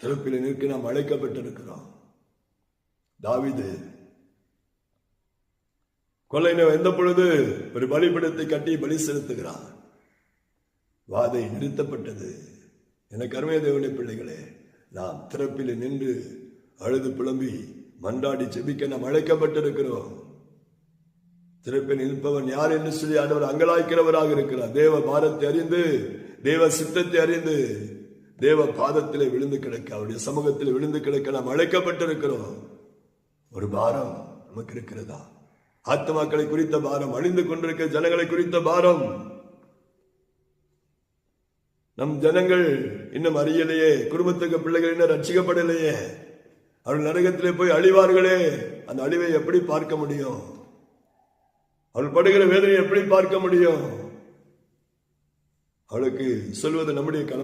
திறப்பில் நிற்க நாம் அழைக்கப்பட்டிருக்கிறோம். தாவிது கொள்ளை நோய் எந்த பொழுது ஒரு பலிபிடத்தை கட்டி பலி செலுத்துகிறார். வாதை நிறுத்தப்பட்டது. எனக்கு கருமைய தேவனை பிள்ளைகளே நாம் திறப்பில் நின்று அழுது புலம்பி மன்றாடி செபிக்க நாம் அழைக்கப்பட்டிருக்கிறோம். திறப்பில் நிற்பவன் யார் என்று சொல்லி ஆண்டவர் அங்கலாய்க்கிறவராக இருக்கிறார். தேவ பாரத்தை அறிந்து தேவ சித்தத்தை அறிந்து தேவ பாதத்திலே விழுந்து கிடக்க அவருடைய சமூகத்தில் விழுந்து கிடக்க நாம் அழைக்கப்பட்டிருக்கிறோம். ஒரு பாரம் நமக்கு இருக்கிறதா? ஆத்மாக்களை குறித்த பாரம் அழிந்து கொண்டிருக்க ஜனங்களை குறித்த பாரம். நம் ஜனங்கள் இன்னும் அறியலையே குடும்பத்துக்கு பிள்ளைகள் இன்னும் ரட்சிக்கப்படலையே. அவர்கள் நரகத்திலே போய் அழிவார்களே அந்த அழிவை எப்படி பார்க்க முடியும்? அவள் படுகிற வேதனை எப்படி பார்க்க முடியும்? அவளுக்கு சொல்வது நம்முடைய